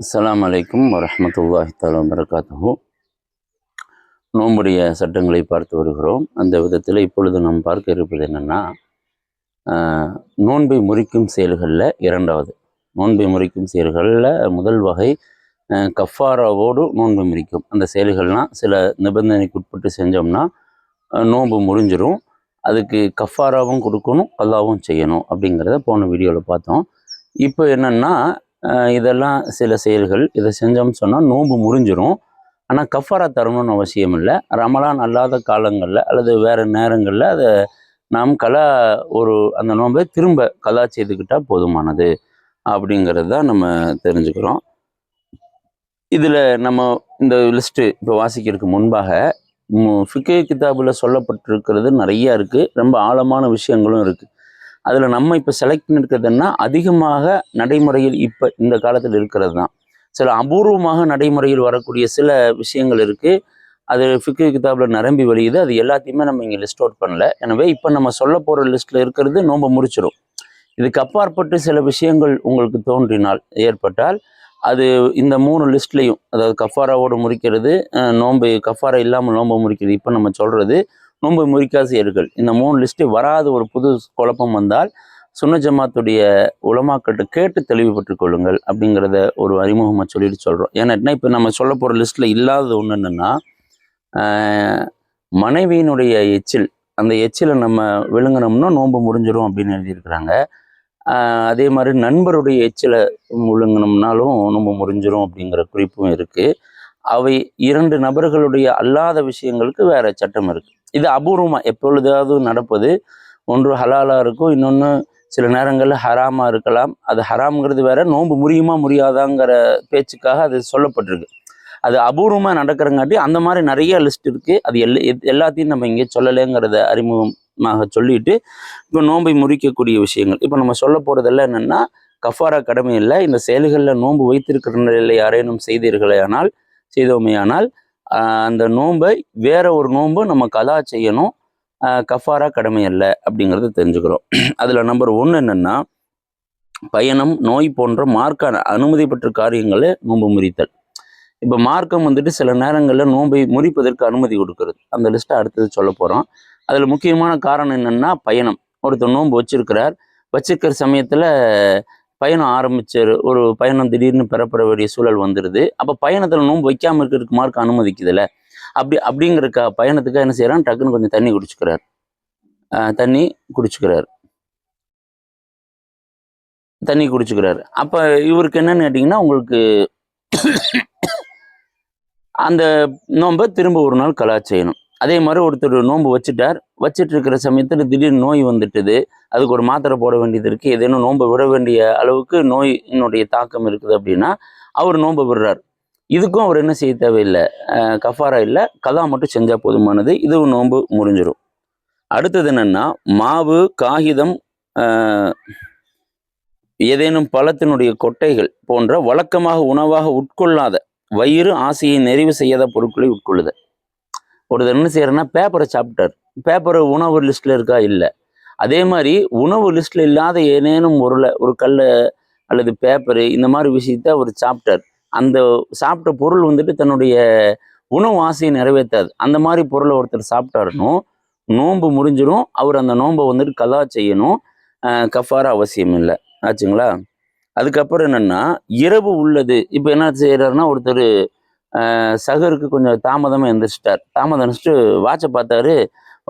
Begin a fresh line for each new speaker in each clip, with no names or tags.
அஸ்லாம் அலைக்கும் வரமத்துல்லாஹி தலா வரகாத்தஹூ நோம்புடைய சட்டங்களை பார்த்து வருகிறோம். அந்த விதத்தில் இப்பொழுது நாம் பார்க்க இருப்பது என்னென்னா நோன்பை முறிக்கும் செயல்களில் இரண்டாவது. நோன்பை முறிக்கும் செயல்களில் முதல் வகை கஃபாராவோடு நோன்பை முறிக்கும். அந்த செயல்கள்லாம் சில நிபந்தனைக்கு உட்பட்டு செஞ்சோம்னா நோன்பு முறிஞ்சிடும் அதுக்கு கஃபாராவும் கொடுக்கணும் கல்லாவும் செய்யணும் அப்படிங்கிறத போன வீடியோவில் பார்த்தோம். இப்போ என்னென்னா இதெல்லாம் சில செயல்கள். இதை செஞ்சோம்னு சொன்னால் நோன்பு முறிஞ்சிரும். ஆனால் கஃபாரா தரணும்னு அவசியம் இல்லை. ரமலான் அல்லாத காலங்களில் அல்லது வேறு நேரங்களில் அதை நாம் கலா ஒரு அந்த நோன்பை திரும்ப கலா செய்துக்கிட்டால் போதுமானது அப்படிங்கிறது தான் நம்ம தெரிஞ்சுக்கிறோம். இதில் நம்ம இந்த லிஸ்ட்டு இப்போ வாசிக்கிறதுக்கு முன்பாக ஃபிகே கிதாபில் சொல்லப்பட்டிருக்கிறது நிறையா இருக்குது ரொம்ப ஆழமான விஷயங்களும் இருக்குது அதில் நம்ம இப்போ செலக்ட் பண்ணிருக்கிறதுன்னா அதிகமாக நடைமுறையில் இப்போ இந்த காலத்தில் இருக்கிறது தான். சில அபூர்வமாக நடைமுறையில் வரக்கூடிய சில விஷயங்கள் இருக்குது அது ஃபிக்கு கிதாபில் நிரம்பி வழியுது அது எல்லாத்தையுமே நம்ம இங்கே லிஸ்ட் அவுட் பண்ணல. எனவே இப்போ நம்ம சொல்ல போகிற லிஸ்ட்டில் இருக்கிறது நோன்பை முடிச்சிடும் இதுக்கு அப்பாற்பட்டு சில விஷயங்கள் உங்களுக்கு தோன்றினால் ஏற்பட்டால் அது இந்த மூணு லிஸ்ட்லேயும் அதாவது கஃபாராவோடு முறிக்கிறது நோம்பு நோன்பு கஃபாரா இல்லாமல் நோன்பை முறிக்கிறது இப்போ நம்ம சொல்கிறது நோன்பு முறிக்காசியர்கள் இந்த மூணு லிஸ்ட்டு வராத ஒரு புது குழப்பம் வந்தால் சுன்ன ஜமாத்துடைய உலமாக்கிட்ட கேட்டு தெளிவுபட்டு கொள்ளுங்கள் அப்படிங்கிறத ஒரு அறிமுகமாக சொல்லிட்டு சொல்கிறோம் ஏன்னா இப்போ நம்ம சொல்ல போகிற லிஸ்ட்டில் இல்லாதது ஒன்று என்னென்னா மனைவியினுடைய எச்சில் அந்த எச்சிலை நம்ம விழுங்கினோம்னா நோன்பு முடிஞ்சிடும் அப்படின்னு எழுதியிருக்கிறாங்க. அதே மாதிரி நண்பருடைய எச்சிலை விழுங்கினோம்னாலும் நோன்பு முடிஞ்சிடும் அப்படிங்கிற குறிப்பும் இருக்குது அவை இரண்டு நபர்களுடைய அல்லாத விஷயங்களுக்கு வேறு சட்டம் இருக்குது இது அபூர்வமாக எப்பொழுதாவது நடப்பது. ஒன்று ஹலாலாக இருக்கும் இன்னொன்று சில நேரங்களில் ஹராமாக இருக்கலாம். அது ஹராம்ங்கிறது வேற நோன்பு முடியுமா முடியாதாங்கிற பேச்சுக்காக அது சொல்லப்பட்டிருக்கு. அது அபூர்வமாக நடக்கிறங்காட்டி அந்த மாதிரி நிறைய லிஸ்ட் இருக்குது அது எல் எத்- எல்லாத்தையும் நம்ம இங்கே சொல்லலைங்கிறத அறிமுகமாக சொல்லிட்டு இப்போ நோன்பை முறிக்கக்கூடிய விஷயங்கள். இப்போ நம்ம சொல்ல போகிறதெல்லாம் என்னென்னா கஃபாரா கடமை இல்லை இந்த செயல்களில் நோன்பு வைத்திருக்கிற நிலையில் யாரேனும் செய்தீர்களேயானால் செய்தோமே ஆனால் அந்த நோன்பை வேற ஒரு நோன்பு நம்ம கலா செய்யணும். ஆஹ் கஃபாரா கடமை அல்ல அப்படிங்கிறத தெரிஞ்சுக்கிறோம். அதில் நம்பர் ஒன்று என்னென்னா பயணம் நோய் போன்ற மார்க்க அனுமதி பெற்ற காரியங்களை நோன்பு முறித்தல். இப்போ மார்க்கம் வந்துட்டு சில நேரங்களில் நோன்பை முறிப்பதற்கு அனுமதி கொடுக்கறது. அந்த லிஸ்ட்டை அடுத்தது சொல்ல போகிறோம் அதில் முக்கியமான காரணம் என்னென்னா பயணம். ஒருத்தர் நோன்பு வச்சிருக்கிறார். வச்சிருக்கிற சமயத்தில் பயணம் ஆரம்பிச்சார் ஒரு பயணம் திடீர்னு பெறப்பட வேண்டிய சூழல் வந்துடுது அப்போ பயணத்தில் நோன்பு வைக்காமல் இருக்கிறதுக்கு மார்க் அனுமதிக்குதுல்ல? அப்படி அப்படிங்கிறக்கா பயணத்துக்காக என்ன செய்கிறான் டக்குன்னு கொஞ்சம் தண்ணி குடிச்சுக்கிறார். தண்ணி குடிச்சுக்கிறார். தண்ணி குடிச்சுக்கிறார். அப்போ இவருக்கு என்னன்னு கேட்டிங்கன்னா உங்களுக்கு அந்த நோன்பை திரும்ப ஒரு நாள் கலா செய்யணும். அதே மாதிரி ஒருத்தர் நோன்பு வச்சுட்டார். வச்சுட்டு இருக்கிற சமயத்தில் திடீர்னு நோய் வந்துட்டுது. அதுக்கு ஒரு மாத்திரை போட வேண்டியது இருக்குது ஏதேனும் நோன்பை விட வேண்டிய அளவுக்கு நோயினுடைய தாக்கம் இருக்குது அப்படின்னா அவர் நோன்பை விடுறார். இதுக்கும் அவர் என்ன செய்ய தேவையில்லை. கஃபாரா இல்லை. கதா மட்டும் செஞ்சால் போதுமானது. இதுவும் நோன்பு முடிஞ்சிடும் அடுத்தது என்னென்னா மாவு காகிதம் ஏதேனும் பழத்தினுடைய கொட்டைகள் போன்ற வழக்கமாக உணவாக உட்கொள்ளாத வயிறு ஆசையை நிறைவு செய்யாத பொருட்களை உட்கொள்ளுது ஒருத்தர் என்ன செய்யறேன்னா பேப்பரை சாப்பிட்டார். பேப்பர் உணவு லிஸ்ட்ல இருக்கா? இல்லை. அதே மாதிரி உணவு லிஸ்ட்ல இல்லாத ஏதேனும் ஒரு ஒரு கல் அல்லது பேப்பரு இந்த மாதிரி விஷயத்த அவர் சாப்பிட்டார். அந்த சாப்பிட்ட பொருள் வந்துட்டு தன்னுடைய உணவு ஆசையை நிறைவேற்றாது. அந்த மாதிரி பொருளை ஒருத்தர் சாப்பிட்டாருனும் நோன்பு முடிஞ்சிடும். அவர் அந்த நோன்பை வந்துட்டு கலா செய்யணும். அஹ் கஃபாரா அவசியம் இல்லை. ஆச்சுங்களா? அதுக்கப்புறம் என்னென்னா இரவு உள்ளது. இப்போ என்ன செய்கிறாருன்னா ஒருத்தர் சகருக்கு கொஞ்சம் தாமதமாக எந்திரிச்சிட்டார். தாமதம் எழுந்திரிச்சிட்டு வாட்சை பார்த்தாரு.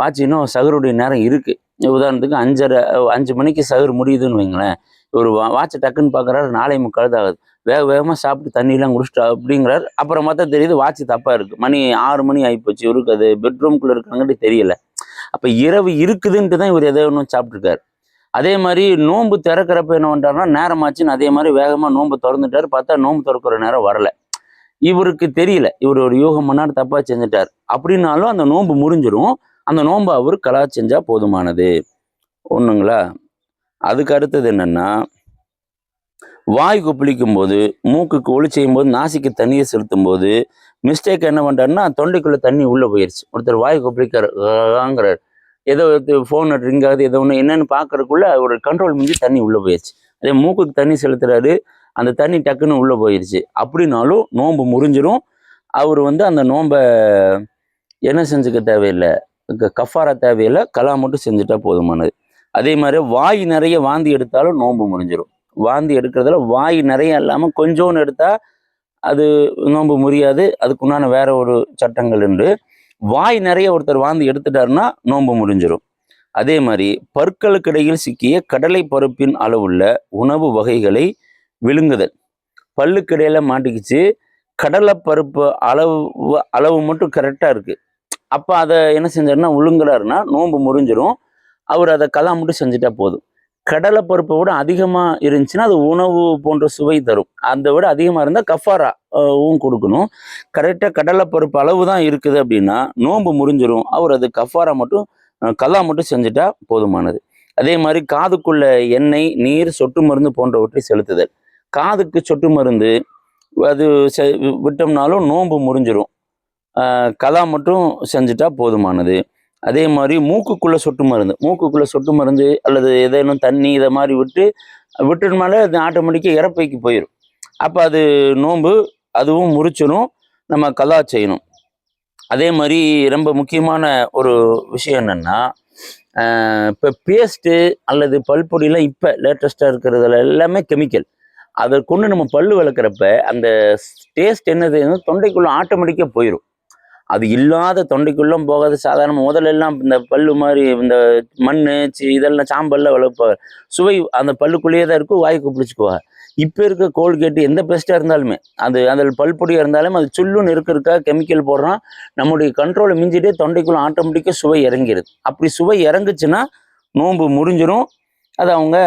வாட்ச் இன்னும் சகருடைய நேரம் இருக்குது உதாரணத்துக்கு அஞ்சரை அஞ்சு மணிக்கு சகர் முடியுதுன்னு வைங்களேன். ஒரு வாட்சை டக்குன்னு பார்க்குறாரு. நாளை முக்கால் ஆகுது. வேக வேகமாக சாப்பிட்டு தண்ணியெலாம் குடிச்சிட்டா அப்படிங்கிறார். அப்புறம் பார்த்தா தெரியுது வாட்ச் தப்பாக இருக்குது மணி ஆறு மணி ஆகிப்போச்சு இவருக்கு அது பெட்ரூம்குள்ளே இருக்காங்கட்டு தெரியல. அப்போ இரவு இருக்குதுன்ட்டு தான் இவர் எதோ ஒன்றும் சாப்பிட்ருக்காரு அதே மாதிரி நோன்பு திறக்கிறப்ப என்ன பண்ணுறாருன்னா நேரமாச்சுன்னு அதே மாதிரி வேகமாக நோன்பு திறந்துட்டாரு. பார்த்தா நோன்பு திறக்கிற நேரம் வரல. இவருக்கு தெரியல. இவர் ஒரு யோகம் பண்ணார் தப்பா தப்பாக செஞ்சுட்டார். அப்படின்னாலும் அந்த நோன்பு முறிஞ்சிடும் அந்த நோன்பை அவர் கலா செஞ்சா போதுமானது. ஒன்றுங்களா அதுக்கு அடுத்தது என்னன்னா வாய் கொப்பளிக்கும் போது மூக்குக்கு ஒளி செய்யும் போது நாசிக்கு தண்ணியை செலுத்தும் போது மிஸ்டேக் என்ன பண்ணுறாருன்னா தொண்டைக்குள்ள தண்ணி உள்ளே போயிடுச்சு ஒருத்தர் வாய் கொப்பளிக்கிறார் ஏதோ ஃபோன் ரிங் ஆகுது ஏதோ ஒன்று என்னன்னு பார்க்கறதுக்குள்ள ஒரு கண்ட்ரோல் மிஞ்சி தண்ணி உள்ளே போயிடுச்சு அதே மூக்குக்கு தண்ணி செலுத்துறாரு. அந்த தண்ணி டக்குன்னு உள்ளே போயிடுச்சு அப்படின்னாலும் நோன்பு முறிஞ்சிரும். அவர் வந்து அந்த நோன்பை என்ன செஞ்சுக்க தேவையில்லை? க- கஃபாரா தேவையில்லை. கலா மட்டும் செஞ்சுட்டா போதுமானது. அதே மாதிரி வாய் நிறைய வாந்தி எடுத்தாலும் நோன்பு முடிஞ்சிடும் வாந்தி எடுக்கிறதுல வாய் நிறைய இல்லாமல் கொஞ்சோன்னு எடுத்தால் அது நோன்பு முறியாது. அதுக்குண்டான வேற ஒரு சட்டங்கள் உண்டு. வாய் நிறைய ஒருத்தர் வாந்தி எடுத்துட்டாருன்னா நோன்பு முடிஞ்சிடும் அதே மாதிரி பற்களுக்கு இடையில் சிக்கிய கடலை பருப்பின் அளவுள்ள உணவு வகைகளை விழுங்குதல். பல்லுக்கு இடையில மாட்டிக்கிச்சு. கடலை பருப்பு அளவு அளவு மட்டும் கரெக்டாக இருக்குது அப்போ அதை என்ன செஞ்சாருன்னா விழுங்குறாருன்னா நோன்பு முறிஞ்சிரும். அவர் அதை கலா மட்டும் செஞ்சுட்டா போதும். கடலை பருப்பை விட அதிகமாக இருந்துச்சுன்னா அது உணவு போன்ற சுவை தரும். அதை விட அதிகமாக இருந்தால் கஃபாராவும் கொடுக்கணும். கரெக்டாக கடலை பருப்பு அளவு தான் இருக்குது அப்படின்னா நோன்பு முறிஞ்சிரும். அவர் அது கஃபாரா மட்டும் கல்லா மட்டும் செஞ்சுட்டா போதுமானது. அதே மாதிரி காதுக்குள்ள எண்ணெய் நீர் சொட்டு மருந்து போன்றவற்றை செலுத்துதல். காதுக்கு சொட்டு மருந்து அது செ- விட்டோம்னாலும் நோன்பு முறிஞ்சிரும் கலா மட்டும் செஞ்சுட்டா போதுமானது. அதே மாதிரி மூக்குக்குள்ளே சொட்டு மருந்து மூக்குக்குள்ளே சொட்டு மருந்து அல்லது ஏதேனும் தண்ணி இதை மாதிரி விட்டு விட்டுனாலே அது ஆட்டோமேட்டிக்காக இறப்பைக்கு போயிடும் அப்போ அது நோன்பு அதுவும் முறிச்சிடும் நம்ம கலா செய்யணும். அதே மாதிரி ரொம்ப முக்கியமான ஒரு விஷயம் என்னென்னா இப்போ பேஸ்ட்டு அல்லது பல்பொடியெலாம் இப்போ லேட்டஸ்ட்டாக இருக்கிறதுல எல்லாமே கெமிக்கல் அதை கொண்டு நம்ம பல்லு விளக்குறப்ப அந்த டேஸ்ட் என்னது? தொண்டைக்குள்ளே ஆட்டோமேட்டிக்காக போயிடும் அது இல்லாத தொண்டைக்குள்ளும் போகாது. சாதாரண முதல்ல எல்லாம் இந்த பல்லு மாதிரி இந்த மண் சி இதெல்லாம் சாம்பல்ல வளர்ப்ப சுவை அந்த பல்லுக்குள்ளேயே தான் இருக்கும். வாய்க்கு பிடிச்சிக்குவாங்க. இப்போ இருக்க கோல்கேட்டு எந்த பெஸ்ட்டாக இருந்தாலுமே அது அதில் பல்பொடியாக இருந்தாலும் அது சுல்லுன்னு இருக்க இருக்கா கெமிக்கல் போடுறோம். நம்முடைய கண்ட்ரோலை மிஞ்சிட்டே தொண்டைக்குள்ளே ஆட்டோமேட்டிக்காக சுவை இறங்கிடுது அப்படி சுவை இறங்குச்சுன்னா நோன்பு முடிஞ்சிடும் அதை அவங்க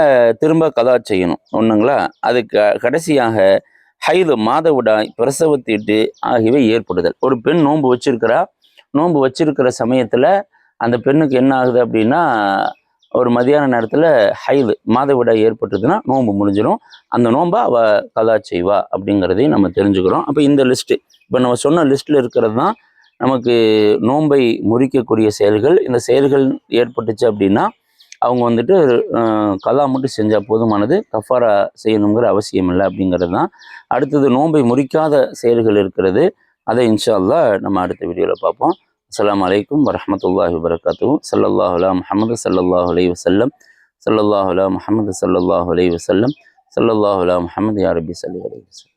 திரும்ப கதா செய்யணும். ஒன்றுங்களா அதுக்கு கடைசியாக ஹைது மாதவிடாய் பிரசவத்தீட்டு ஆகியவை ஏற்படுதல். ஒரு பெண் நோன்பு வச்சிருக்கிறா. நோன்பு வச்சிருக்கிற சமயத்தில் அந்த பெண்ணுக்கு என்ன ஆகுது அப்படின்னா ஒரு மதியான நேரத்தில் ஹைது மாதவிடாய் ஏற்பட்டுதுன்னா நோன்பு முடிஞ்சிடும் அந்த நோன்பை அவள் கதா செய்வா அப்படிங்கிறதையும் நம்ம தெரிஞ்சுக்கிறோம். அப்போ இந்த லிஸ்ட்டு இப்போ நம்ம சொன்ன லிஸ்ட்டில் இருக்கிறது தான் நமக்கு நோன்பை முறிக்கக்கூடிய செயல்கள். இந்த செயல்கள் ஏற்பட்டுச்சு அப்படின்னா அவங்க வந்துட்டு அஹ், கலா மட்டும் செஞ்சால் போதுமானது. கஃபாரா செய்யணுங்கிற அவசியம் இல்லை அப்படிங்கிறது தான். அடுத்தது நோன்பை முறிக்காத செயல்கள் இருக்கிறது. அதை இன்ஷால்லா நம்ம அடுத்த வீடியோவில் பார்ப்போம். அஸ்ஸலாமு அலைக்கும் வரஹ்மத்துல்லாஹி வபரகாத்துஹு. ஸல்லல்லாஹு அலா முஹம்மது ஸல்லல்லாஹு அலைஹி வஸல்லம். சல்லாஹ் அலா முஹம்மது ஸல்லல்லாஹு அலைஹி வஸல்லம். ஸல்லல்லாஹு அலா வசல்லம்